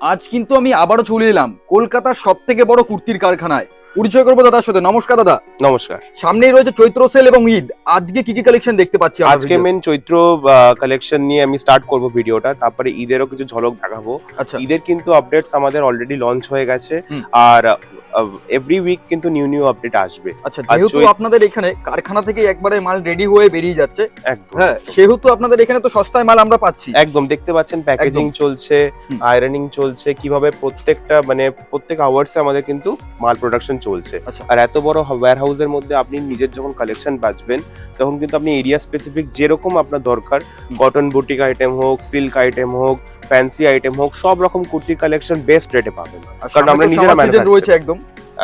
আজ কিন্তু আমি আবারও চলে এলাম কলকাতার সব থেকে বড় কুর্তির কারখানায়। পরিচয় করব দাদার সাথে। নমস্কার দাদা। নমস্কার। সামনেই রয়েছে চৈত্র সেল এবং ঈদ। আজকে কি কি কালেকশন দেখতে পাচ্ছি আজকে মেন চৈত্র কালেকশন নিয়ে আমি স্টার্ট করব ভিডিওটা তারপরে ঈদেরও কিছু ঝলক দেখাবো। আচ্ছা। ঈদের কিন্তু আপডেটস আমাদের অলরেডি লঞ্চ হয়ে গেছে। আর এভরি উইক কিন্তু নিউ নিউ আপডেট আসবে। আচ্ছা যেহেতু আপনাদের এখানে কারখানা থেকে একবারে মাল রেডি হয়ে বেরিয়ে যাচ্ছে একদম হ্যাঁ সেহেতু আপনাদের এখানে তো সস্তায় মাল আমরা পাচ্ছি। একদম দেখতে পাচ্ছেন প্যাকেজিং চলছে আয়রনিং চলছে কীভাবে প্রত্যেকটা মানে প্রত্যেক আওয়ার্সে আমাদের কিন্তু মাল প্রোডাকশন চলছে। আচ্ছা। আর এত বড় ওয়্যার হাউসের মধ্যে আপনি নিজের যখন কালেকশন বাঁচবেন তখন কিন্তু আপনি এরিয়া স্পেসিফিক যেরকম আপনার দরকার কটন বুটিক আইটেম হোক সিল্ক আইটেম হোক ফ্যান্সি আইটেম হোক সব রকম কুর্তির কালেকশন বেস্ট রেটে পাবেন। কারণ আমরা নিজেরা রয়েছে একদম।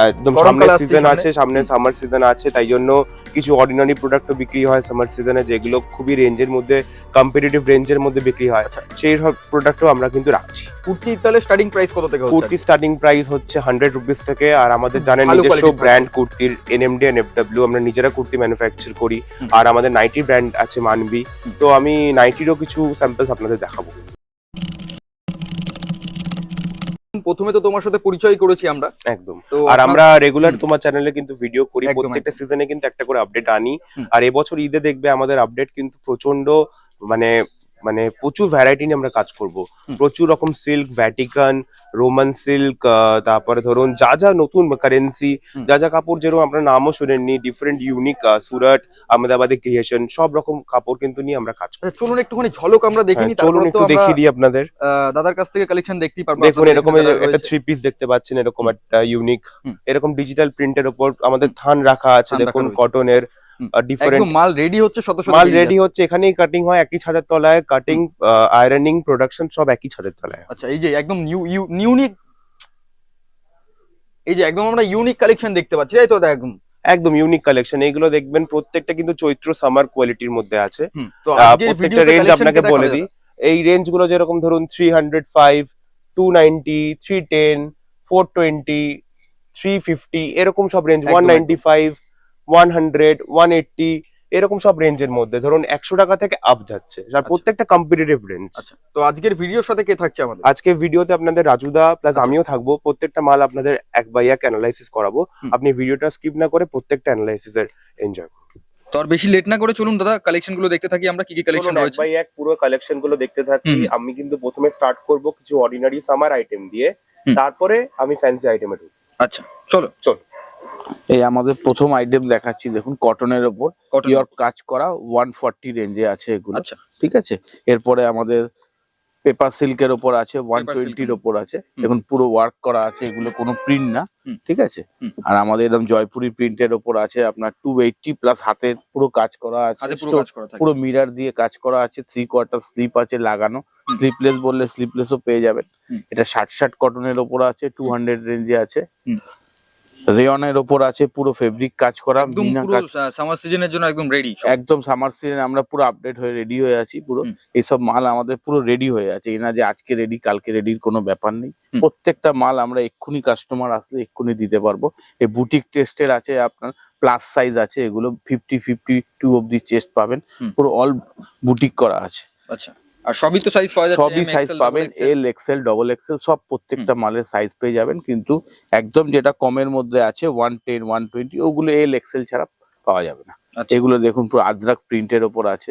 একদম সামনে সিজন আছে সামনে। সামার সিজন আছে তাই জন্য কিছু অর্ডিনারি প্রোডাক্টও বিক্রি হয় সামার সিজনে যেগুলো খুবই রেঞ্জের মধ্যে কম্পিটিটিভ রেঞ্জের মধ্যে বিক্রি হয়। আচ্ছা। সেই সব প্রোডাক্টও আমরা কিন্তু রাখছি। কুর্তি তাহলে স্টার্টিং প্রাইস কত থেকে কুর্তি স্টার্টিং প্রাইস হচ্ছে হান্ড্রেড রুপিস থেকে আর আমাদের জানেন নিজস্ব ব্র্যান্ড কুর্তির এনএমডি এন্ড এফডব্লিউ আমরা নিজেরা কুর্তি ম্যানুফ্যাকচার করি। আর আমাদের নাইটি ব্র্যান্ড আছে মানবি। তো আমি নাইটিরও কিছু স্যাম্পলস আপনাদের দেখাবো। প্রথমে তো তোমার সাথে পরিচয় করেছি আমরা। একদম। তো আর আমরা রেগুলার তোমার চ্যানেলে কিন্তু ভিডিও করি প্রত্যেকটা সিজনে কিন্তু একটা করে আপডেট আনি। আর এবছর ঈদে দেখবে আমাদের আপডেট কিন্তু প্রচণ্ড মানে মানে প্রচুর ভ্যারাইটি নিয়ে আমরা কাজ করব। প্রচুর রকম সিল্ক ভ্যাটিকান রোমান সিল্ক তারপরে ধরুন যা যা নতুন কারেন্সি যা যা কাপড় যেরকম আপনার নামও শুনেননি ডিফারেন্ট ইউনিক সুরাট আহমেদাবাদে ক্রিয়েশন সব রকম কাপড় কিন্তু নিয়ে আমরা কাজ করি আচ্ছা, চলুন একটুখানি ঝলক আমরা দেখে হ্যাঁ, চলুন একটু দেখিয়ে দিই আপনাদের। দাদার কাছ থেকে কালেকশন দেখতেই পারব। দেখুন এরকম একটা থ্রি পিস দেখতে পাচ্ছেন এরকম একটা ইউনিক এরকম ডিজিটাল প্রিন্টের ওপর আমাদের থান রাখা আছে দেখুন কটনের। ডিফারেন্ট মাল রেডি হচ্ছে শত শত মাল রেডি হচ্ছে এখানেই কাটিং হয় একই ছাদের তলায় কাটিং আয়রনিং প্রোডাকশন সব একই ছাদের তলায়। আচ্ছা এই যে একদম নিউ ইউনিক এই যে একদম আমরা ইউনিক কালেকশন দেখতে পাচ্ছি তাই তো একদম? একদম ইউনিক কালেকশন এইগুলো দেখবেন প্রত্যেকটা কিন্তু চৈত্র সামার কোয়ালিটির মধ্যে আছে। তো প্রত্যেকটা রেঞ্জ আপনাকে বলে দিই। এই রেঞ্জগুলো যেরকম ধরুন three hundred five two ninety three ten four twenty three fifty এরকম সব range one ninety five one hundred one eighty এরকম সব রেঞ্জের মধ্যে। ধরুন একশো টাকা থেকে আপ যাচ্ছে। আর প্রত্যেকটা কম্পিটিটিভ রেঞ্জ আচ্ছা। তো আজকের ভিডিওর সাথে কে থাকছে আমাদের? আজকে ভিডিওতে আপনাদের রাজুদা প্লাস আচ্ছা। আমিও থাকব। প্রত্যেকটা মাল আপনাদের এক বাই এক অ্যানালাইসিস করাবো। আপনি ভিডিওটা স্কিপ না করে প্রত্যেকটা অ্যানালাইসিস এর এনজয় করুন। তো আর বেশি লেট না করে চলুন দাদা কালেকশনগুলো দেখতে থাকি আমরা কি কি কালেকশন রয়েছে? বাই এক পুরো কালেকশনগুলো দেখতে থাকি। আমি কিন্তু প্রথমে স্টার্ট করব কিছু অর্ডিনারি সামার আইটেম দিয়ে। তারপরে আমি ফ্যান্সি আইটেমে ঢুকবো। আচ্ছা চলো। এই আমাদের প্রথম আইটেম দেখাচ্ছি দেখুন কটনের ওপর। পিওর কাজ করা ওয়ান ফর্টি রেঞ্জে আছে এগুলো। আচ্ছা। ঠিক আছে? এরপরে আমাদের পেপার সিল্কের ওপর আছে ওয়ান টোয়েন্টির ওপর। আছে। দেখুন পুরো ওয়ার্ক করা আছে এগুলো কোনো প্রিন্ট না। ঠিক আছে? আর আমাদের একদম জয়পুরি প্রিন্টের ওপর আছে আপনার টু এইটটি প্লাস হাতের পুরো কাজ করা আছে পুরো মিরার দিয়ে কাজ করা আছে থ্রি কোয়ার্টার স্লিপ আছে লাগানো। স্লিপলেস বললে স্লিপলেসও পেয়ে যাবেন। এটা ষাট ষাট কটনের ওপর আছে টু হান্ড্রেড রেঞ্জে আছে। রেয়নের ওপর আছে পুরো ফেব্রিক কাজ করা একদম পুরো কাজ সামার সিজনের জন্য একদম রেডি একদম সামার সিজন আমরা পুরো আপডেট হয়ে রেডি হয়ে আছি পুরো। এইসব মাল আমাদের পুরো রেডি হয়ে আছে। এই না যে আজকে রেডি কালকে রেডির কোনো ব্যাপার নেই। প্রত্যেকটা মাল আমরা এক্ষুনি কাস্টমার আসলে এক্ষুনি দিতে পারব। এই বুটিক টেস্টের আছে আপনার প্লাস সাইজ আছে এগুলো ফিফটি ফিফটি টু অব্দি চেস্ট পাবেন পুরো অল বুটিক করা আছে। আচ্ছা। আর সবই তো সাইজ পাওয়া যাচ্ছে সবই সাইজ পাবেন এল এক্সেল ডবল এক্সেল সব প্রত্যেকটা মালের সাইজ পেয়ে যাবেন। কিন্তু একদম যেটা কমের মধ্যে আছে ওয়ান টেন ওয়ান টোয়েন্টি ওগুলো এল এক্সেল ছাড়া পাওয়া যাবে না। আচ্ছা। এগুলো দেখুন পুরো আজরাক প্রিন্টের ওপর আছে।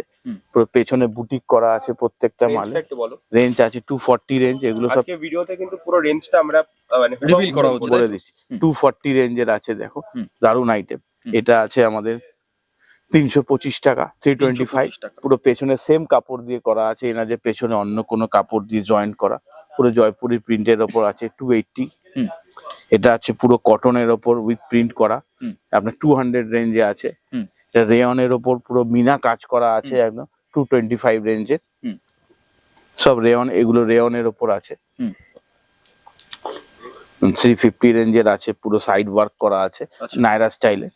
পুরো পেছনে বুটিক করা আছে প্রত্যেকটা মালে রেঞ্জ আছে টু ফর্টি রেঞ্জ এগুলো সব আজকে ভিডিওতে কিন্তু পুরো রেঞ্জটা আমরা আহ, মানে করা হচ্ছে, বলে দিচ্ছি। টু ফর্টি রেঞ্জের আছে দেখো। দারুণ আইটেম এটা আছে আমাদের তিনশো পঁচিশ টাকা থ্রি টোয়েন্টি ফাইভ 325 পুরো পেছনে সেম কাপড় দিয়ে করা আছে এনা যে পেছনে অন্য কোনো কাপড় দিয়ে জয়েন করা পুরো জয়পুরি প্রিন্টের ওপর আছে টু এইটটি। এটা আছে পুরো কটনের ওপর উইথ প্রিন্ট করা। আপনার টু হান্ড্রেড রেঞ্জে আছে। এটা রেয়নের ওপর পুরো মিনা কাজ করা আছে একদম টু টোয়েন্টি ফাইভ রেঞ্জের হুম। সব রেয়ন এগুলো রেয়নের ওপর আছে। থ্রি ফিফটি রেঞ্জের আছে পুরো সাইড ওয়ার্ক করা আছে আচ্ছা। নাইরা স্টাইলে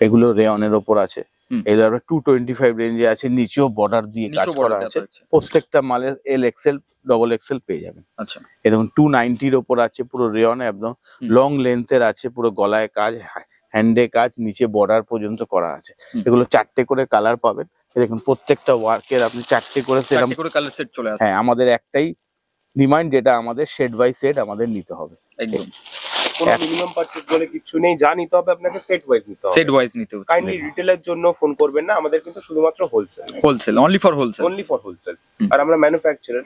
এগুলো রেয়নের ওপর আছে। হুম। এগুলো টু টোয়েন্টি ফাইভ রেঞ্জে আছে নিচেও বর্ডার দিয়ে কাজ করা আছে। প্রত্যেকটা মালের এল এক্সেল ডবল এক্সেল পেয়ে যাবেন। আচ্ছা। এ দেখুন টু নাইনটির ওপর আছে পুরো রেয়ন একদম। লং লেন্থের আছে পুরো গলায় কাজ হ্যান্ডে কাজ নিচে বর্ডার পর্যন্ত করা আছে। এগুলো চারটে করে কালার পাবেন। দেখুন প্রত্যেকটা ওয়ার্কের আপনি চারটে করে সেরকম হ্যাঁ আমাদের একটাই রিমাইন্ড যেটা আমাদের সেট বাই সেট আমাদের নিতে হবে। একদম। কোনো এক- মিনিমাম পারচেজ বলে কিছু নেই যা নিতে হবে আপনাকে সেট ওয়াইজ নিতে হবে। সেট ওয়াইজ নিতে হচ্ছে। কাইন্ডলি রিটেলের জন্য ফোন করবেন না আমাদের কিন্তু শুধুমাত্র wholesale wholesale only for wholesale only for wholesale আর আমরা ম্যানুফ্যাকচারার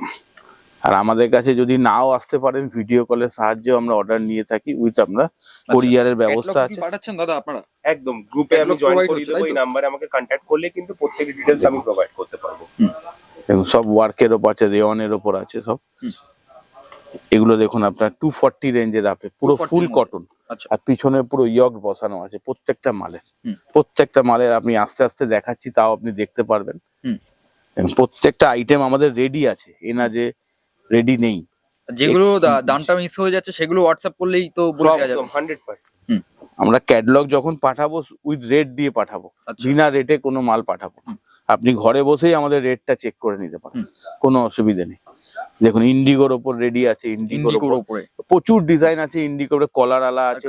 আর আমাদের কাছে যদি নাও আসতে পারেন ভিডিও কলের সাহায্যে আমরা অর্ডার নিয়ে থাকি উইথ আমরা কোরিয়ারের ব্যবস্থা আছে। পাঠাচ্ছেন দাদা আপনারা? একদম গ্রুপে আমি জয়েন দেবো এই? নাম্বারে আমাকে কন্ট্যাক্ট করলে কিন্তু প্রত্যেক ডিটেলস আমি প্রোভাইড করতে পারব। দেখুন সব ওয়ার্কের ওপর আছে রেওয়ানের ওপর আছে সব। এগুলো দেখুন আপনার টু ফর্টি রেঞ্জের আপে পুরো ফুল কটন আচ্ছা। আর পিছনে পুরো ইয়ক বসানো আছে প্রত্যেকটা মালের। প্রত্যেকটা মালের আপনি আস্তে আস্তে দেখাচ্ছি তাও আপনি দেখতে পারবেন। প্রত্যেকটা আইটেম আমাদের রেডি আছে এ না যে রেডি নেই। যেগুলো দামটা মিস হয়ে যাচ্ছে সেগুলো হোয়াটসঅ্যাপ করলেই তো বলে দেওয়া যাবে। একদম হান্ড্রেড পার্সেন্ট আমরা ক্যাটলগ যখন পাঠাবো উইথ রেট দিয়ে পাঠাবো। আচ্ছা। বিনা রেটে কোনো মাল পাঠাবো। আপনি ঘরে বসেই আমাদের রেটটা চেক করে নিতে পারেন। কোনো অসুবিধা নেই। দেখুন ইন্ডিগোর ওপর রেডি আছে ইন্ডিগোর ওপরে প্রচুর ডিজাইন আছে ইন্ডিগোর কলার আলা আছে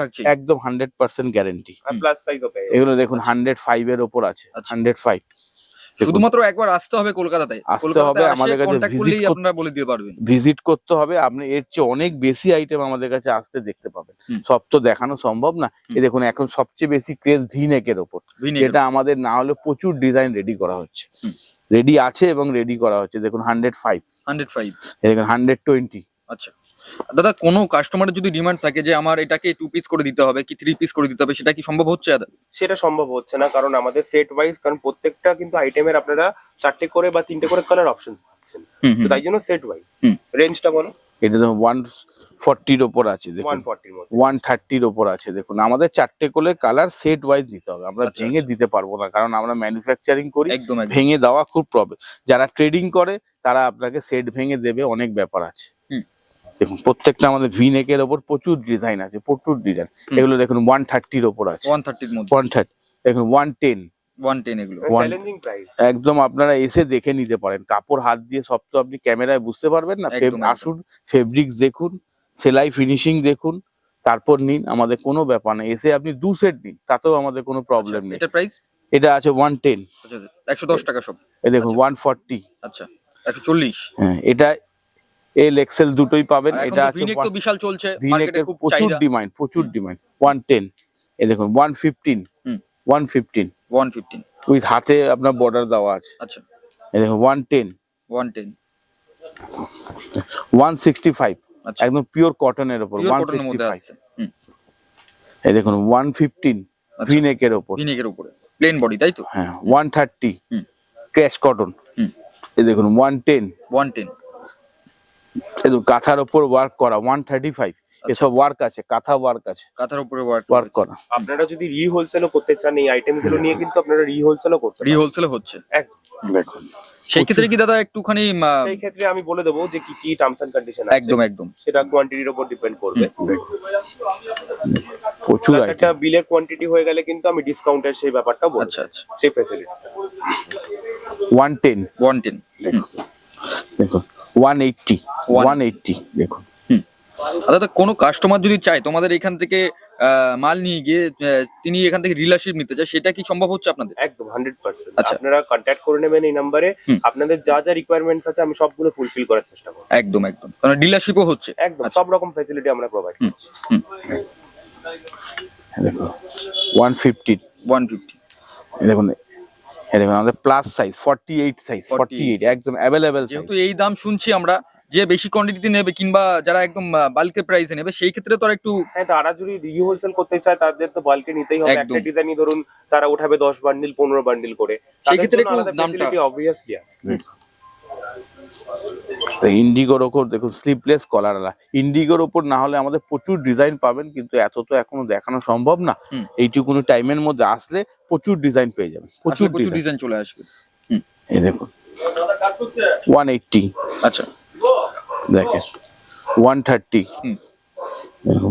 থাকছে একদম হান্ড্রেড পার্সেন্ট গ্যারেন্টি এগুলো দেখুন 105 এর ওপর আছে 105 শুধুমাত্র একবার আসতে হবে কলকাতাতে। আসতে হবে, আমাদের কাছে visit আপনারা বলে দিতে পারবেন। ভিজিট করতে হবে আপনি এর চেয়ে অনেক বেশি আইটেম আমাদের কাছে আসতে দেখতে পাবেন। সব তো দেখানো সম্ভব না। এই দেখুন এখন সবচেয়ে বেশি ক্রেজ ভি নেকের ওপর। এটা আমাদের না হলে প্রচুর ডিজাইন রেডি করা হচ্ছে। রেডি আছে এবং রেডি করা হচ্ছে। দেখুন হান্ড্রেড ফাইভ 105 দেখুন হান্ড্রেড টোয়েন্টি আচ্ছা। দাদা কোনো কাস্টমারের যদি ডিমান্ড থাকে যে আমার এটাকে টু পিস করে দিতে হবে কি থ্রি পিস করে দিতে হবে সেটা কি সম্ভব হচ্ছে দাদা? সেটা সম্ভব হচ্ছে না কারণ আমাদের সেট ওয়াইজ কারণ প্রত্যেকটা কিন্তু আইটেমের আপনারা চারটে করে বা তিনটে করে কালার অপশন পাচ্ছেন। তো তাই জন্য সেট ওয়াইজ। রেঞ্জটা বলো। এটা দেখুন ওয়ান ফর্টির ওপর আছে ওয়ান দেখুন ওয়ান থার্টির ওপর আছে দেখুন। আমাদের চারটে করে কালার সেট ওয়াইজ দিতে হবে। আমরা আচ্ছা, ভেঙে দিতে পারব না কারণ আমরা ম্যানুফ্যাকচারিং করি। ভেঙে দেওয়া খুব প্রবলেম যারা ট্রেডিং করে তারা আপনাকে সেট ভেঙে দেবে অনেক ব্যাপার আছে। হুম। দেখুন প্রত্যেকটা আমাদের ভি নেকের ওপর প্রচুর ডিজাইন আছে প্রচুর ডিজাইন এগুলো দেখুন ওয়ান থার্টির ওপর আছে। ওয়ান থার্টির মধ্যে। ওয়ান থার্টি দেখুন ওয়ান টেন ওয়ান টেন এগুলো। One- প্রাইস একদম আপনারা এসে দেখে নিতে পারেন। কাপড় হাত দিয়ে সব তো আপনি ক্যামেরায় বুঝতে পারবেন না। একদম, আসুন ফেব্রিক্স দেখুন সেলাই ফিনিশিং দেখুন তারপর নিন আমাদের কোনো ব্যাপার নেই এসে আপনি দু সেট নিন তাতেও আমাদের কোনো প্রবলেম নেই। এটা প্রাইস এটা আছে ওয়ান টেন আচ্ছা একশো দশ টাকা সব। এ দেখুন ওয়ান ফর্টি আচ্ছা একশো চল্লিশ। হ্যাঁ এটা এল এক্সেল দুটোই পাবেন এটা আছে ভিনেক তো বিশাল চলছে মার্কেটে খুব প্রচুর ডিমান্ড প্রচুর ডিমান্ড ওয়ান টেন এ দেখুন one fifteen hmm. One fifteen one fifteen with হাতে আপনার বর্ডার দেওয়া আছে। আচ্ছা। এ দেখুন one ten one ten one sixty five আচ্ছা। একদম পিওর কটনের আসছে হুম। এই দেখুন ওয়ান ফিফটিন আচ্ছা। ভিনেকের ওপর। ভিনেকের উপরে প্লেন বডি তাই তো? হ্যাঁ ওয়ান থার্টি হুম। ক্র্যাশ কটন হুম। এই দেখুন ওয়ান টেন ওয়ান টেন এই দেখুন কাঁথার ওপর ওয়ার্ক করা ওয়ান থার্টি ফাইভ। এসব ওয়ার্ক আছে কাঁথা ওয়ার্ক আছে। কাঁথার উপরে ওয়ার্ক ওয়ার্ক করা আপনারা যদি রি হোলসেলও করতে চান এই আইটেমগুলো নিয়ে কিন্তু আপনারা রি হোলসেলও করতে রি হোলসেলে হচ্ছে। দেখুন। সেই ক্ষেত্রে কি দাদা একটুখানি সেই ক্ষেত্রে আমি বলে দেবো যে কি কি টার্মস এন্ড কন্ডিশন আছে। একদম একদম। সেটা কোয়ান্টিটির উপর ডিপেন্ড করবে। দেখুন। প্রচুর একটা বিলের কোয়ান্টিটি হয়ে গেলে কিন্তু আমি ডিসকাউন্টের সেই ব্যাপারটা বলব। আচ্ছা আচ্ছা। সেই facility one ten one ten দেখুন। দেখুন। ওয়ান এইটটি ওয়ান এইটটি দেখুন। দাদা কোনো কাস্টমার যদি চায় তোমাদের এখান থেকে আহ, মাল নিয়ে গিয়ে তিনি এখান থেকে রিলারশিপ নিতে চায় সেটা কি সম্ভব হচ্ছে আপনাদের? একদম হান্ড্রেড পার্সেন্ট আচ্ছা। আপনারা কন্ট্যাক্ট করে নেবেন এই নাম্বারে আপনাদের যা যা রিকোয়ারমেন্টস আছে আমি সবগুলো ফুলফিল করার চেষ্টা করব। একদম একদম। কারণ ডিলারশিপও হচ্ছে। একদম। সব রকম ফ্যাসিলিটি আমরা প্রোভাইড করছি। দেখুন ওয়ান ফিফটি ওয়ান ফিফটি দেখুন এই দেখুন আমাদের plus size forty eight size forty eight একদম অ্যাভেলেবেল সাইজ যেহেতু এই দাম শুনছি আমরা যে বেশি কোয়ান্টিটিতে নেবে কিংবা যারা একদম বাল্কের প্রাইসে নেবে সেই ক্ষেত্রে তো আর একটু হ্যাঁ তারা যদি রি হোলসেল করতে চায় তাদের তো বাল্কে নিতেই হবে। একটা ডিজাইনই ধরুন তারা উঠাবে দশ বান্ডিল পনেরো বান্ডিল করে। সেই ক্ষেত্রে একটু দামটা- অবভিয়াসলি আছে। ইন্ডিগোর ওপর দেখুন স্লিপলেস কলার আলা। ইন্ডিগোর ওপর না হলে আমাদের প্রচুর ডিজাইন পাবেন কিন্তু এত তো এখনও দেখানো সম্ভব না। এইটুকুনি টাইমের মধ্যে আসলে প্রচুর ডিজাইন পেয়ে যাবেন। প্রচুর প্রচুর ডিজাইন চলে আসবে। এই দেখুন। ওয়ান এইটটি আচ্ছা। দেখেন one thirty hmm.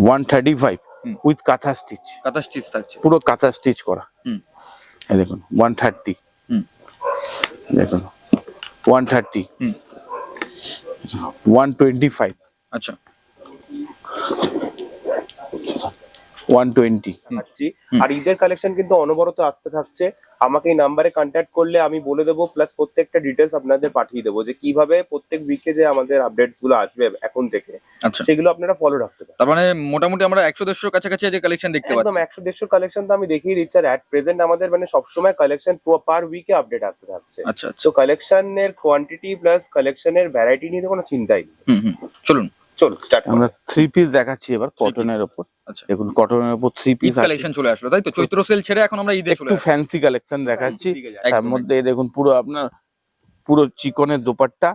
One thirty five. With kantha stitch kantha stitch থাকছে। পুরো কাঁথা স্টিচ করা। হুম। এই দেখুন ওয়ান থার্টি হুম। দেখুন। ওয়ান থার্টি হুম। ওয়ান টোয়েন্টি ফাইভ আচ্ছা ওয়ান টোয়েন্টি আর ঈদের কালেকশন কিন্তু অনবরত আসতে থাকছে। আমাকে এই নাম্বারে কন্ট্যাক্ট করলে আমি বলে দেবো প্লাস প্রত্যেকটা ডিটেলস আপনাদের পাঠিয়ে দেবো যে কীভাবে প্রত্যেক উইকে যে আমাদের আপডেটসগুলো আসবে এখন থেকে আচ্ছা। সেগুলো আপনারা ফলো রাখতে পারেন। তার মানে মোটামুটি আমরা একশো দেড়শোর কাছাকাছি যে কালেকশন দেখতে একদম পাচ্ছি। একশো দেড়শো কালেকশন তো আমি দেখিয়ে দিচ্ছি আর অ্যাট প্রেজেন্ট আমাদের মানে সবসময় কালেকশন পার উইকে আপডেট আসতে থাকছে। আচ্ছা তো কালেকশনের কোয়ান্টিটি প্লাস কালেকশনের ভ্যারাইটি নিয়ে তো কোনো চিন্তাই নেই। হুম হুম। চলুন। চলো স্টার্ট আমরা থ্রি পিস দেখাচ্ছি এবার কটনের ওপর। দেখুন কটনের ওপর থ্রি পিস কালেকশন চলে আসলো তাই তো? চৈত্র সেল ছেড়ে এখন আমরা ঈদে চলে একটু ফ্যান্সি কালেকশন দেখাচ্ছি। তার মধ্যে দেখুন পুরো আপনার পুরো চিকনের দোপাট্টা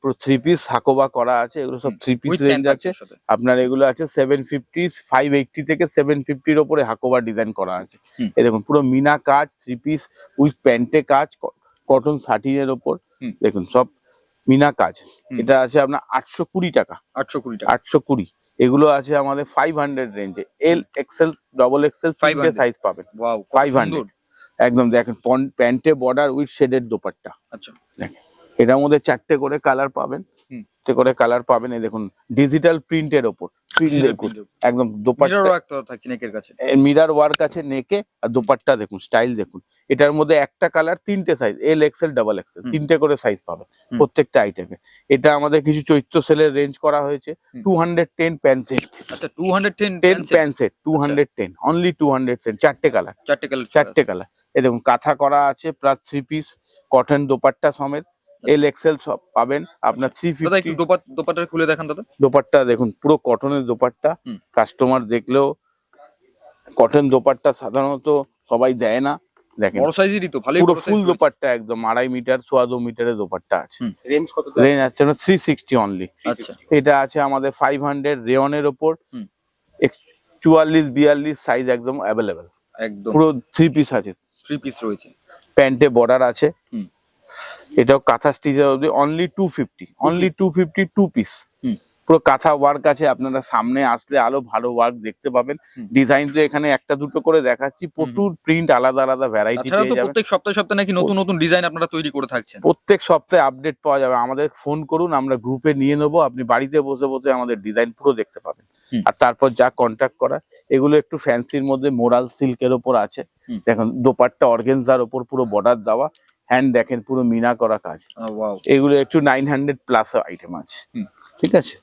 পুরো থ্রি পিস হাকোবা করা আছে এগুলো সব থ্রি পিস রেঞ্জ আছে। আপনার এগুলো আছে সেভেন ফিফটি ফাইভ এইটটি থেকে সেভেন ফিফটির ওপরে হাকোবা ডিজাইন করা আছে। এই দেখুন পুরো মিনা কাজ থ্রি পিস উইথ প্যান্টে কাজ কটন সাটিনের ওপর। দেখুন সব মিনা কাজ। এটা আছে আপনার আটশো কুড়ি টাকা। আটশো কুড়ি টাকা। আটশো কুড়ি। এগুলো আছে আমাদের ফাইভ হান্ড্রেড রেঞ্জে L XL double XL five size পাবেন। ফাইভ হান্ড্রেড একদম দেখেন প্যান্টে বর্ডার উইথ শেডের দোপাট্টা। আচ্ছা। দেখেন এটার মধ্যে চারটে করে কালার পাবেন। করে কালার পাবেন এই দেখুন ডিজিটাল প্রিন্টের ওপর প্রিন্ট দেখুন একদম দোপাট্টা। মিররও থাকছে নেকের কাছে। মিরার ওয়ার্ক আছে নেকে আর দোপাট্টা দেখুন স্টাইল দেখুন। এটার মধ্যে একটা কালার তিনটে size L XL double XL. তিনটে করে সাইজ পাবেন হুম। প্রত্যেকটা আইটেমে এটা আমাদের কিছু চৈত্র সেলের রেঞ্জ করা হয়েছে টু হান্ড্রেড টেন প্যান্সেট আচ্ছা two hundred ten ten pant set two hundred ten only two hundred ten চারটে কালার চারটে কালার চারটে কালার এই দেখুন কাঁথা করা আছে plus three piece cotton dupatta সমেত। এল এক্সেল সব পাবেন। আপনার থ্রি আচ্ছা। ফিফটি একটু দোপাট দোপাটা খুলে দেখান দাদা। দোপাট্টা দেখুন পুরো কটনের দোপাট্টা। কাস্টমার দেখলেও কটন দোপাট্টা সাধারণত সবাই দেয় না। দেখেন বড় সাইজেরই তো পুরো ফুল দোপাট্টা একদম আড়াই মিটার সোয়া দু মিটারের দোপাট্টা আছে। রেঞ্জ কত? রেঞ্জ আছে থ্রি সিক্সটি অনলি আচ্ছা। এটা আছে আমাদের ফাইভ হান্ড্রেড ওপর। চুয়াল্লিশ বিয়াল্লিশ সাইজ একদম অ্যাভেলেবেল একদম। পুরো থ্রি পিস আছে। থ্রি পিস রয়েছে। প্যান্টে বর্ডার আছে। হুম। এটাও কাঁথা স্টিচের অবধি only two fifty only two fifty two piece পুরো কাঁথা ওয়ার্ক আছে আপনারা সামনে আসলে আরও ভালো ওয়ার্ক দেখতে পাবেন। ডিজাইন তো এখানে একটা দুটো করে দেখাচ্ছি প্রচুর প্রিন্ট আলাদা আলাদা ভ্যারাইটি পেয়ে যাবেন। প্রত্যেক সপ্তাহে সপ্তাহে নাকি নতুন নতুন ডিজাইন আপনারা তৈরি করে থাকছেন। প্রত্যেক সপ্তাহে আপডেট পাওয়া যাবে। আমাদের ফোন করুন আমরা গ্রুপে নিয়ে নেব আপনি বাড়িতে বসে বসে আমাদের ডিজাইন পুরো দেখতে পাবেন। আর তারপর যা কন্ট্যাক্ট করা এগুলো একটু ফ্যান্সির মধ্যে মোরাল সিল্কের ওপর আছে। দেখুন দোপাট্টা অর্গেনজার ওপর পুরো বর্ডার দেওয়া। হ্যান্ড দেখেন পুরো মিনা করা কাজ। এগুলো একটু নাইন হান্ড্রেড প্লাস আইটেম আছে। ঠিক আছে?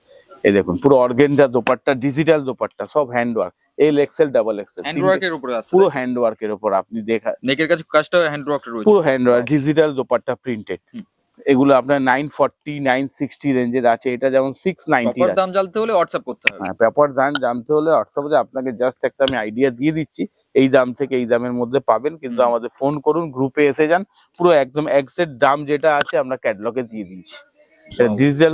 এই দেখুন পুরো অর্গেনজা দোপাট্টা ডিজিটাল দোপাট্টা সব hand work L XL double XL hand ওয়ার্কের উপরে আছে পুরো হ্যান্ড ওয়ার্কের ওপর আপনি দেখা নেকের কাছে কাজটা হ্যান্ড ওয়ার্ক রয়েছে পুরো hand work digital dupatta printed. এগুলো আপনার নাইন ফর্টি নাইন সিক্সটি রেঞ্জের আছে। এটা যেমন সিক্স নাইনটি দাম জানতে হলে হোয়াটসঅ্যাপ করতে হবে। হ্যাঁ পেপার দাম জানতে হলে হোয়াটসঅ্যাপে আপনাকে জাস্ট একটা আমি আইডিয়া দিয়ে দিচ্ছি। এই দাম থেকে এই দামের মধ্যে পাবেন। কিন্তু আমাদের ফোন করুন গ্রুপে এসে যান। পুরো একদম একজেক্ট দাম যেটা আছে আমরা ক্যাটলগে দিয়ে দিয়েছি ডিজিটাল ডিজিটাল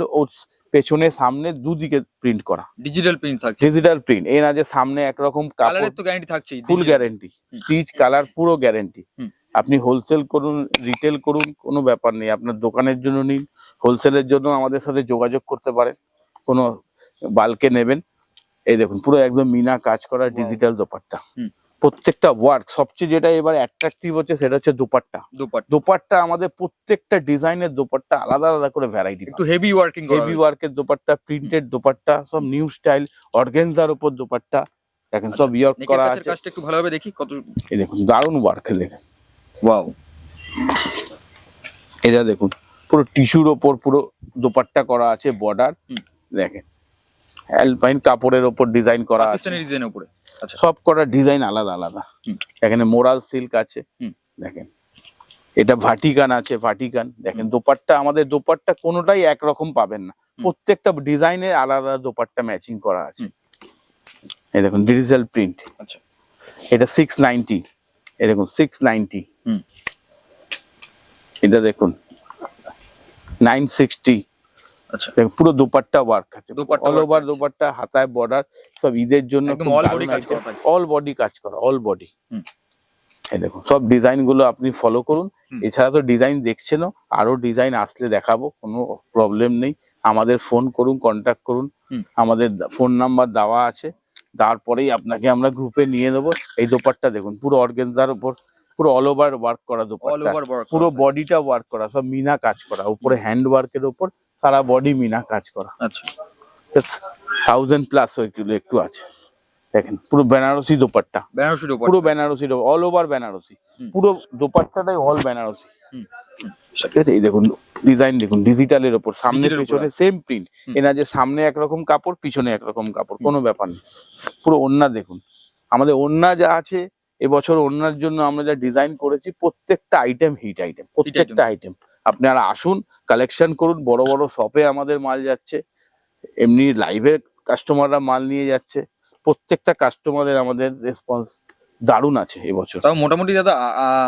পেছনে সামনে দুদিকে প্রিন্ট করা। ডিজিটাল প্রিন্ট থাকছে। ডিজিটাল প্রিন্ট এ না যে সামনে একরকম কালারের তো গ্যারান্টি থাকছেই ফুল। গ্যারেন্টি স্টিচ কালার পুরো গ্যারেন্টি হুম। আপনি হোলসেল করুন রিটেল করুন কোনো ব্যাপার নেই। আপনার দোকানের জন্য নিন হোলসেলের জন্য আমাদের সাথে যোগাযোগ করতে পারেন কোনো বালকে নেবেন। এই দেখুন পুরো একদম মিনা কাজ করা ডিজিটাল দোপাট্টা। প্রত্যেকটা ওয়ার্ক সবচেয়ে যেটা এবার অ্যাট্রাকটিভ হচ্ছে সেটা হচ্ছে দোপাট্টা। দোপাট দোপাট্টা আমাদের প্রত্যেকটা ডিজাইনের দোপাট্টা আলাদা আলাদা করে ভ্যারাইটি একটু হেভি ওয়ার্কিং হেভি ওয়ার্কের দোপাট্টা প্রিন্টেড দোপাট্টা সব নিউ স্টাইল অর্গেনজার উপর দোপাট্টা। দেখেন সব ইয়র্ক করা কাছের আছে। একটু ভালোভাবে দেখি কত এই দেখুন দারুণ ওয়ার্ক দেখেন। ওয়াও এটা দেখুন পুরো টিস্যুর ওপর পুরো দোপাট্টা করা আছে বর্ডার দেখেন অ্যালপাইন কাপড়ের ওপর ডিজাইন করা আছে। ডিজাইনের উপরে। আচ্ছা। সব কটা ডিজাইন আলাদা আলাদা। এখানে মোরাল সিল্ক আছে। দেখেন এটা ভাটিকান আছে ভাটিকান দেখেন দোপাট্টা আমাদের দোপাট্টা কোনোটাই একরকম পাবেন না। প্রত্যেকটা ডিজাইনে আলাদা দোপাট্টা ম্যাচিং করা আছে। এই দেখুন ডিজিটাল প্রিন্ট আচ্ছা। এটা সিক্স নাইনটি এই দেখুন সিক্স নাইনটি হুম। এটা দেখুন নাইন সিক্সটি আচ্ছা। পুরো দুপাট্টা ওয়ার্ক আছে। All over. দুপাট্টা হাতায় বর্ডার সব ঈদের জন্য। অল বডি কাজ করা অল বডি হুম। দেখুন সব ডিজাইনগুলো আপনি ফলো করুন। এছাড়া তো ডিজাইন দেখছেনও আরও ডিজাইন আসলে দেখাবো কোনো প্রবলেম নেই। আমাদের ফোন করুন কন্ট্যাক্ট করুন। আমাদের ফোন নাম্বার দেওয়া আছে। তারপরেই আপনাকে আমরা গ্রুপে নিয়ে নেব। এই দোপারটা দেখুন পুরো অর্গেনজার উপর পুরো অল ওভার ওয়ার্ক করা ওয়ার্ক পুরো বডিটা ওয়ার্ক করা সব মিনা কাজ করা উপরে হ্যান্ড ওয়ার্কের উপর সারা বডি মিনা কাজ করা। আচ্ছা। থাউজেন্ড প্লাস ওইগুলো একটু আছে। দেখেন পুরো বেনারসি দোপাট্টা। বেনারসি পুরো বেনারসি অল ওভার বেনারসি। পুরো দোপাট্টাটাই অল বেনারসি। এই দেখুন ডিজাইন দেখুন ডিজিটালের ওপর। সামনে পিছনে সেম প্রিন্ট এনা যে সামনে একরকম কাপড় পিছনে একরকম কাপড় কোনো ব্যাপার নেই। পুরো ওন্না দেখুন। আমাদের ওন্না যা আছে এবছর ওন্নার জন্য আমরা যা ডিজাইন করেছি প্রত্যেকটা আইটেম হিট আইটেম প্রত্যেকটা আইটেম আপনারা আসুন কালেকশন করুন বড় বড় শপে আমাদের মাল যাচ্ছে। এমনি লাইভে কাস্টমাররা মাল নিয়ে যাচ্ছে। প্রত্যেকটা কাস্টমারের আমাদের রেসপন্স দারুণ আছে এবছর। তাও মোটামুটি দাদা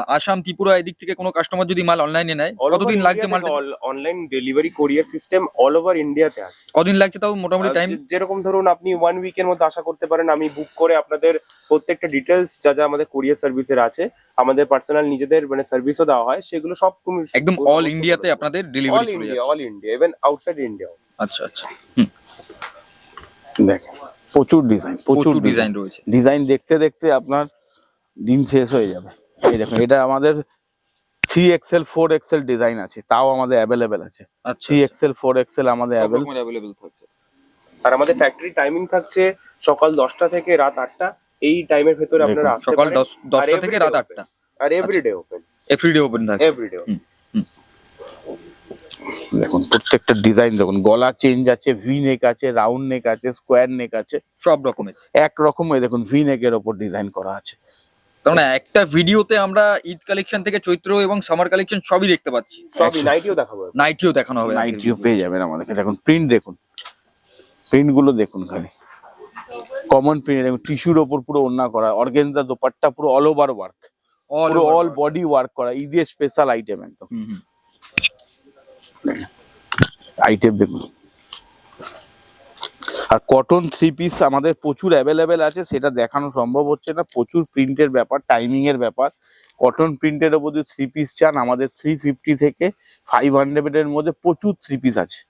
আসাম ত্রিপুরা এদিক থেকে কোনো কাস্টমার যদি মাল অনলাইনে নেয় কতদিন লাগছে মালটা? Online delivery courier system all over ইন্ডিয়াতে আছে। কদিন লাগছে তাও মোটামুটি টাইম যেরকম ধরুন আপনি ওয়ান উইকের মধ্যে আশা করতে পারেন আমি বুক করে আপনাদের প্রত্যেকটা ডিটেলস যা যা আমাদের কোরিয়ার সার্ভিসের আছে আমাদের পার্সোনাল নিজেদের মানে সার্ভিসও দেওয়া হয় সেগুলো সব তুমি- একদম অল ইন্ডিয়াতে আপনাদের ডেলিভারি চলে ইন্ডিয়া যাচ্ছে। All India even outside India আচ্ছা আচ্ছা। দেখেন। প্রচুর ডিজাইন প্রচুর ডিজাইন রয়েছে। ডিজাইন দেখতে দেখতে আপনার দিন শেষ হয়ে যাবে। এই দেখুন এটা আমাদের three XL four XL design আছে। তাও আমাদের অ্যাভেলেবেল আছে। থ্রি এক্সেল ফোর এক্সেল আমাদের অ্যাভেলেবেল থাকছে। আর আমাদের ফ্যাক্টরি টাইমিং থাকছে সকাল দশটা থেকে রাত আটটা। এই টাইমের ভেতরে আপনারা সকাল দশটা থেকে রাত আটটা। আর এভরিডে ওপেন এভরিডে ওপেন থাকে এভরিডে দেখুন প্রত্যেকটা ডিজাইন দেখুন গলা চেঞ্জ আছে ভি নেক আছে রাউন্ড নেক আছে স্কোয়ার নেক আছে সব রকমের। এক রকম এই দেখুন ভি নেকের ওপর ডিজাইন করা আছে। মানে একটা ভিডিওতে আমরা ঈদ কালেকশন থেকে চৈত্র এবং সামার কালেকশন সবই দেখতে পাচ্ছি। সবই নাইটিও দেখাবো। নাইটিও দেখানো হবে। নাইটিও পেয়ে যাবেন আমাদেরকে। দেখুন প্রিন্ট দেখুন। প্রিন্টগুলো দেখুন খালি। কমন প্রিন্ট দেখুন টিস্যুর ওপর পুরো ওন্না করা অর্গেনজা দোপাট্টা পুরো অল ওভার ওয়ার্ক পুরো অল বডি ওয়ার্ক করা ঈদের স্পেশাল আইটেম একদম। আইটেম দেখুন। আর কটন থ্রি পিস আমাদের প্রচুর অ্যাভেলেবেল আছে, সেটা দেখানো সম্ভব হচ্ছে না। প্রচুর প্রিন্টের ব্যাপার টাইমিং এর ব্যাপার। কটন প্রিন্টের ওপর যদি থ্রি পিস চান, আমাদের থ্রি ফিফটি থেকে ফাইভ হান্ড্রেড এর মধ্যে প্রচুর থ্রি পিস আছে।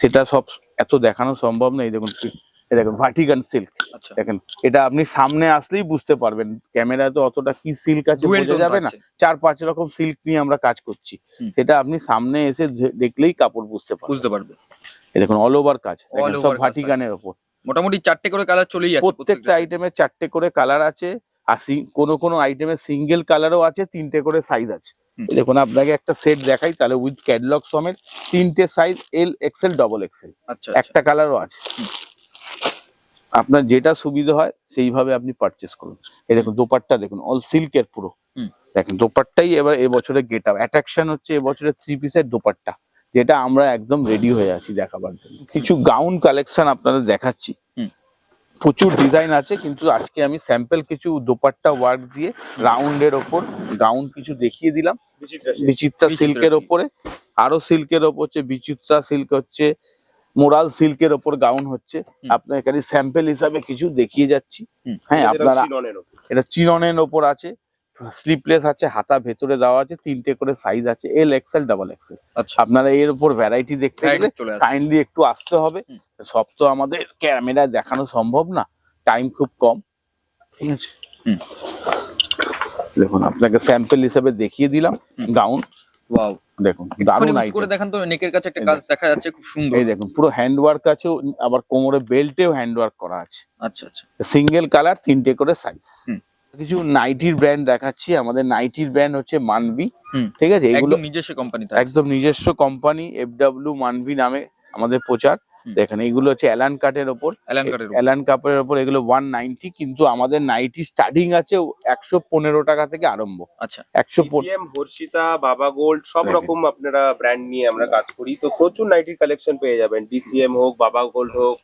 সেটা সব এত দেখানো সম্ভব না। এই দেখুন দেখুন ভার্টিকান সিল্ক দেখেন এটা আপনি সামনে আসলেই বুঝতে পারবেন ক্যামেরায় তো অতটা কি সিল্ক আছে বোঝা যাবে না। চার পাঁচ রকম সিল্ক নিয়ে আমরা কাজ করছি। সেটা আপনি সামনে এসে দেখলেই কাপড় বুঝতে পারবেন। বুঝতে পারবে। এই দেখুন অল ওভার কাজ। সব ভার্টিকানের ওপর। মোটামুটি চারটে করে কালার চলেই যাচ্ছে প্রত্যেকটা আইটেমে চারটে করে কালার আছে আর কোনো কোনো আইটেমে সিঙ্গেল কালারও আছে তিনটে করে সাইজ আছে। দেখুন আপনাকে একটা সেট দেখাই তাহলে উইথ ক্যাটলগ সমেত তিনটে size L XL double XL একটা কালারও আছে। আপনার যেটা সুবিধা হয় সেইভাবে আপনি পারচেস করুন। এই দেখুন দোপাট্টা দেখুন অল সিল্কের পুরো। হুম। দেখেন দোপাট্টাই এবার এবছরের গেট আপ অ্যাট্রাকশন হচ্ছে এবছরের থ্রি পিসের দোপাট্টা যেটা আমরা একদম রেডি হয়ে আছি দেখাবার জন্য। কিছু গাউন কালেকশন আপনাদের দেখাচ্ছি। হুম। প্রচুর ডিজাইন আছে কিন্তু আজকে আমি স্যাম্পল কিছু দোপাট্টা ওয়ার্ক দিয়ে রাউন্ডের ওপর গাউন কিছু দেখিয়ে দিলাম। বিচিত্রা সিল্কের ওপরে। আরও সিল্কের ওপর হচ্ছে বিচিত্রা সিল্ক হচ্ছে মোরাল সিল্কের ওপর গাউন হচ্ছে। আপনার এখানে স্যাম্পেল হিসাবে কিছু দেখিয়ে যাচ্ছি। হ্যাঁ আপনারা। এটা চিননের ওপর আছে। স্লিপলেস আছে হাতা ভেতরে দেওয়া আছে তিনটে করে সাইজ আছে এল এক্সেল ডাবল এক্সেল আচ্ছা। আপনারা এর উপর ভ্যারাইটি দেখতে গেলে কাইন্ডলি একটু আসতে হবে। সব তো আমাদের ক্যামেরায় দেখানো সম্ভব না। টাইম খুব কম। ঠিক আছে? দেখুন আপনাকে স্যাম্পেল হিসাবে দেখিয়ে দিলাম গাউন। ওয়াও দেখুন দারুণ আইটেম করে দেখান। তো নেকের কাছে একটা কাজ দেখা যাচ্ছে খুব সুন্দর। এই দেখুন পুরো হ্যান্ড ওয়ার্ক আছে আবার কোমরে বেল্টেও হ্যান্ড ওয়ার্ক করা আছে। আচ্ছা আচ্ছা। সিঙ্গেল কালার তিনটে করে সাইজ। কিছু নাইটির ব্র্যান্ড দেখাচ্ছি আমাদের নাইটির ব্র্যান্ড হচ্ছে মানবি ঠিক আছে? এগুলো নিজস্ব কোম্পানি একদম নিজস্ব কোম্পানি এফ মানবি নামে আমাদের প্রচার। দেখেন এগুলো হচ্ছে অ্যালান কাটের ওপর। অ্যালান অ্যালান কাপের ওপর। এগুলো ওয়ান নাইনটি কিন্তু আমাদের নাইটি স্টার্টিং আছে একশো পনেরো টাকা থেকে আরম্ভ। আচ্ছা। একশো DCM, হর্ষিতা বাবা গোল্ড সব রকম আপনারা ব্র্যান্ড নিয়ে আমরা কাজ করি। তো প্রচুর নাইটির কালেকশন পেয়ে যাবেন। ডিসিএম হোক বাবা গোল্ড হোক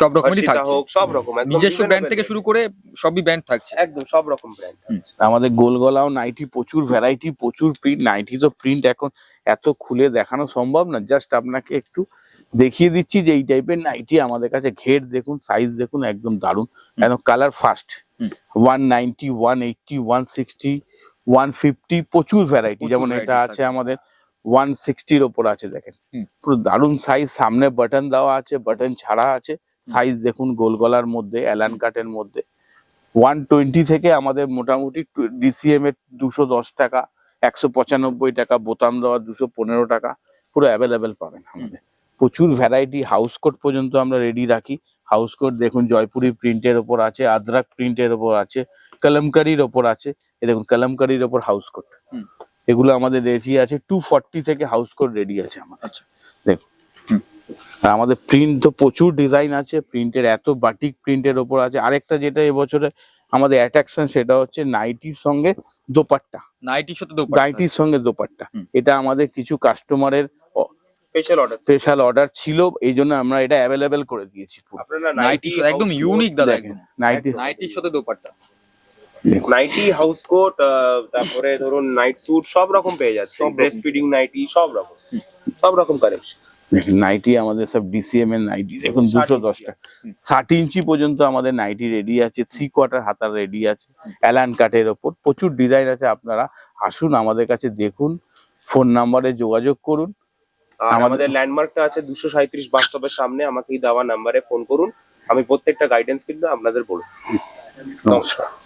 সব রকমেরই থাকছে। সব রকম নিজস্ব ব্র্যান্ড থেকে শুরু করে সবই ব্র্যান্ড থাকছে। একদম সব রকম ব্র্যান্ড আমাদের গোলগলাও নাইটি প্রচুর ভ্যারাইটি প্রচুর প্রিন্ট নাইটি তো প্রিন্ট এখন এত খুলে দেখানো সম্ভব না। জাস্ট আপনাকে একটু দেখিয়ে দিচ্ছি যে এই টাইপের নাইটি আমাদের কাছে ঘের দেখুন সাইজ দেখুন একদম দারুণ। একদম colour first one ninety one eighty one sixty one fifty প্রচুর ভ্যারাইটি যেমন এটা আছে আমাদের ওয়ান সিক্সটির ওপর আছে দেখেন। পুরো দারুণ সাইজ সামনে বাটন দেওয়া আছে বাটন ছাড়া আছে। সাইজ দেখুন গোল গলার মধ্যে অ্যালান কাটের মধ্যে। ওয়ান টোয়েন্টি থেকে আমাদের মোটামুটি ডিসিএম এর দুশো দশ টাকা একশো পঁচানব্বই টাকা বোতাম দেওয়া দুশো পনেরো টাকা পুরো অ্যাভেলেবেল পাবেন আমাদের। প্রচুর ভ্যারাইটি হাউস কোট পর্যন্ত আমরা রেডি রাখি। হাউস কোট দেখুন জয়পুরি প্রিন্টের ওপর আছে আদ্রাক প্রিন্টের ওপর আছে কলমকারির ওপর আছে। এই দেখুন কলমকারির ওপর হাউস কোট। এগুলো আমাদের রেডি আছে টু ফর্টি থেকে হাউস কোট রেডি আছে আমাদের আচ্ছা। দেখুন। আর আমাদের প্রিন্ট তো প্রচুর ডিজাইন আছে প্রিন্টের এত বাটিক প্রিন্টের ওপর আছে। আরেকটা যেটা এবছরে আমাদের অ্যাট্রাকশন সেটা হচ্ছে নাইটির সঙ্গে দোপাট্টা। নাইটির সাথে নাইটির সঙ্গে দোপাট্টা। এটা আমাদের কিছু কাস্টমারের স্পেশাল অর্ডার স্পেশাল অর্ডার ছিল এই জন্য আমরা এটা অ্যাভেলেবেল করে দিয়েছি আপনারা একদম ইউনিক দাদা দেখেন একদম। নাইটি নাইটির সাথে দোপাট্টা। দেখুন। নাইটি হাউস কোট তারপরে ধরুন নাইট স্যুট সব রকম পেয়ে যাচ্ছে। ব্রেস্ট ফিডিং নাইটি সব রকম। সব রকম কালেকশন দেখুন নাইটি আমাদের সব ডিসিএম এর নাইটি দেখুন ষাট দুশো ইঞ্চি দশটা। ষাট ইঞ্চি পর্যন্ত আমাদের নাইটি রেডি আছে থ্রি কোয়ার্টার হাতার রেডি আছে। অ্যালান কাঠের ওপর প্রচুর ডিজাইন আছে আপনারা আসুন আমাদের কাছে দেখুন। ফোন নাম্বারে যোগাযোগ করুন। আর আমাদের- আমাদের ল্যান্ডমার্কটা আছে দুশো সাঁত্রিশ বাস্তবের সামনে। আমাকে এই দেওয়া নাম্বারে ফোন করুন। আমি প্রত্যেকটা গাইডেন্স কিন্তু আপনাদের বলুন নমস্কার।